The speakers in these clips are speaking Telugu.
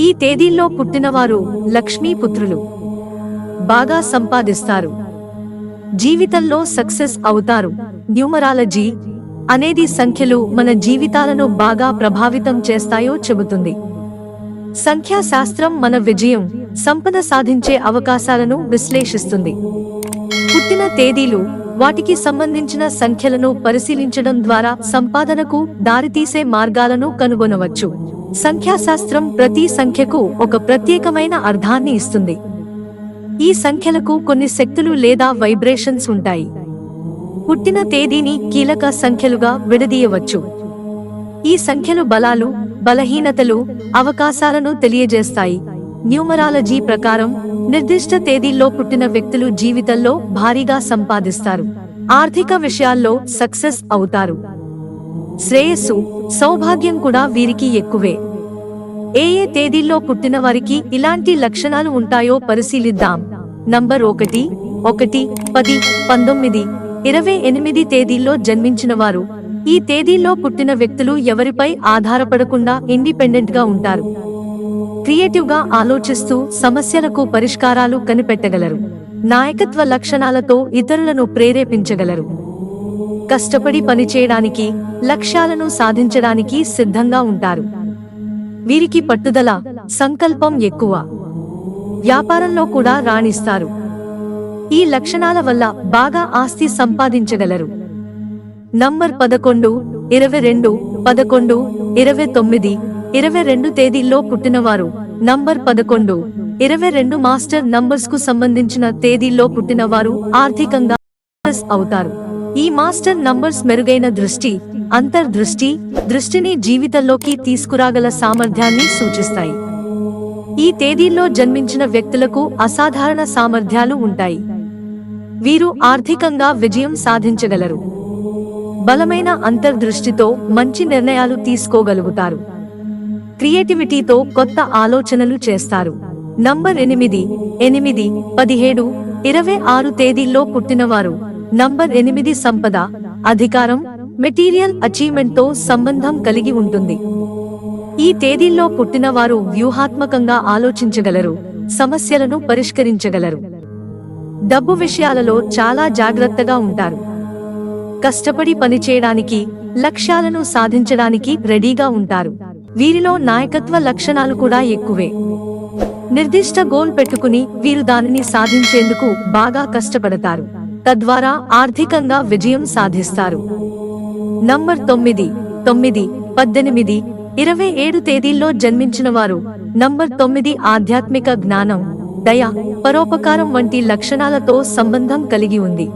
ఈ తేదీల్లో పుట్టినవారు లక్ష్మీపుత్రులు. బాగా సంపాదిస్తారు. జీవితంలో సక్సెస్ అవుతారు. న్యూమరాలజీ అనేది సంఖ్యలు మన జీవితాలను బాగా ప్రభావితం చేస్తాయో చెబుతుంది. సంఖ్యాశాస్త్రం మన విజయం సంపద సాధించే అవకాశాలను విశ్లేషిస్తుంది. పుట్టిన తేదీలు వాటికి సంబంధించిన సంఖ్యలను పరిశీలించడం ద్వారా సంపాదనకు దారితీసే మార్గాలను కనుగొనవచ్చు. సంఖ్యాశాస్త్రం ప్రతి సంఖ్యకు ఒక ప్రత్యేకమైన అర్థాన్ని ఇస్తుంది. ఈ సంఖ్యలకు కొన్ని శక్తులు లేదా వైబ్రేషన్స్ ఉంటాయి. పుట్టిన తేదీని కీలక సంఖ్యలుగా విడదీయవచ్చు. ఈ సంఖ్యలు బలాలు బలహీనతలు అవకాశాలను తెలియజేస్తాయి. న్యూమరాలజీ ప్రకారం నిర్దిష్ట తేదీల్లో పుట్టిన వ్యక్తులు జీవితంలో భారీగా సంపాదిస్తారు. ఆర్థిక విషయాల్లో సక్సెస్ అవుతారు. శ్రేయస్సు సౌభాగ్యం కూడా వీరికి ఎక్కువే. ఏ ఏ తేదీల్లో పుట్టిన వారికి ఇలాంటి లక్షణాలు ఉంటాయో పరిశీలిద్దాం. నంబర్ ఒకటి ఒకటి పది పంతొమ్మిది ఇరవై ఎనిమిది తేదీల్లో జన్మించిన వారు. ఈ తేదీల్లో పుట్టిన వ్యక్తులు ఎవరిపై ఆధారపడకుండా ఇండిపెండెంట్గా ఉంటారు. క్రియేటివ్గా ఆలోచిస్తూ సమస్యలకు పరిష్కారాలు కనిపెట్టగలరు. నాయకత్వ లక్షణాలతో ఇతరులను ప్రేరేపించగలరు. కష్టపడి పనిచేయడానికి లక్ష్యాలను సాధించడానికి సిద్ధంగా ఉంటారు. వీరికి పట్టుదల సంకల్పం ఎక్కువ. వ్యాపారంలో కూడా రాణిస్తారు. ఈ లక్షణాల వల్ల బాగా ఆస్తి సంపాదించగలరు. నంబర్ పదకొండు ఇరవై రెండు పదకొండు ఇరవై తొమ్మిది ఇరవై రెండు తేదీల్లో పుట్టినవారు నంబర్ పదకొండు. ఇరవై రెండు మాస్టర్ నంబర్స్కు సంబంధించిన తేదీల్లో పుట్టినవారు ఆర్థికంగా అవుతారు. ఈ మాస్టర్ నంబర్స్ మెరుగైన దృష్టి అంతర్దృష్టి దృష్టిని జీవితంలోకి తీసుకురాగల సామర్థ్యాన్ని సూచిస్తాయి. ఈ తేదీల్లో జన్మించిన వ్యక్తులకు అసాధారణ సామర్థ్యాలు ఉంటాయి. వీరు ఆర్థికంగా విజయం సాధించగలరు. బలమైన అంతర్దృష్టితో మంచి నిర్ణయాలు తీసుకోగలుగుతారు. క్రియేటివిటీతో కొత్త ఆలోచనలు చేస్తారు. నంబర్ ఎనిమిది ఎనిమిది పదిహేడు ఇరవై ఆరు తేదీల్లో పుట్టినవారు. నంబర్ ఎనిమిది సంపద అధికారం మెటీరియల్ అచీవ్మెంట్తో సంబంధం కలిగి ఉంటుంది. ఈ తేదీల్లో పుట్టినవారు వ్యూహాత్మకంగా ఆలోచించగలరు సమస్యలను పరిష్కరించగలరు. డబ్బు విషయాలలో చాలా జాగ్రత్తగా ఉంటారు. కష్టపడి పనిచేయడానికి లక్ష్యాలను సాధించడానికి రెడీగా ఉంటారు. వీరిలో నాయకత్వ లక్షణాలు కూడా ఎక్కువే. నిర్దిష్ట గోల్ పెట్టుకుని వీరు దానిని సాధించేందుకు బాగా కష్టపడతారు. తద్వారా ఆర్థికంగా విజయం సాధిస్తారు. నంబర్ తొమ్మిది తొమ్మిది పద్దెనిమిది ఇరవై ఏడు తేదీల్లో జన్మించిన వారు నంబర్ తొమ్మిది ఆధ్యాత్మిక జ్ఞానం దయ పరోపకారం వంటి లక్షణాలతో సంబంధం కలిగి ఉంది.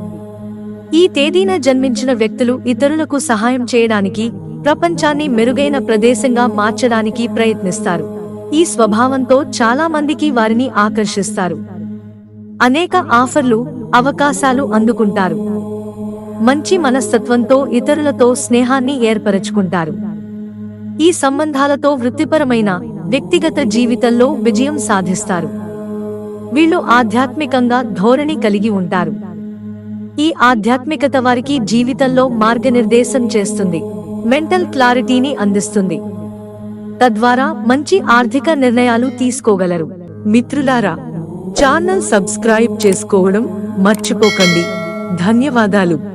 ఈ తేదీన జన్మించిన వ్యక్తులు ఇతరులకు సహాయం చేయడానికి ప్రపంచాన్ని మెరుగైన ప్రదేశంగా మార్చడానికి ప్రయత్నిస్తారు. ఈ స్వభావంతో చాలా మందికి వారిని ఆకర్షిస్తారు. అనేక ఆఫర్లు అవకాశాలు అందుకుంటారు. మంచి మనస్తత్వంతో ఇతరులతో స్నేహాన్ని ఏర్పరచుకుంటారు. ఈ సంబంధాలతో వృత్తిపరమైన వ్యక్తిగత జీవితంలో విజయం సాధిస్తారు. వీళ్ళు ఆధ్యాత్మికంగా ధోరణి కలిగి ఉంటారు. ఈ ఆధ్యాత్మికత వారికి జీవితంలో మార్గనిర్దేశం చేస్తుంది. మెంటల్ క్లారిటీని అందిస్తుంది. తద్వారా మంచి ఆర్థిక నిర్ణయాలు తీసుకోగలరు. మిత్రులారా ఛానల్ సబ్స్క్రైబ్ చేసుకోవడం మర్చిపోకండి. ధన్యవాదాలు.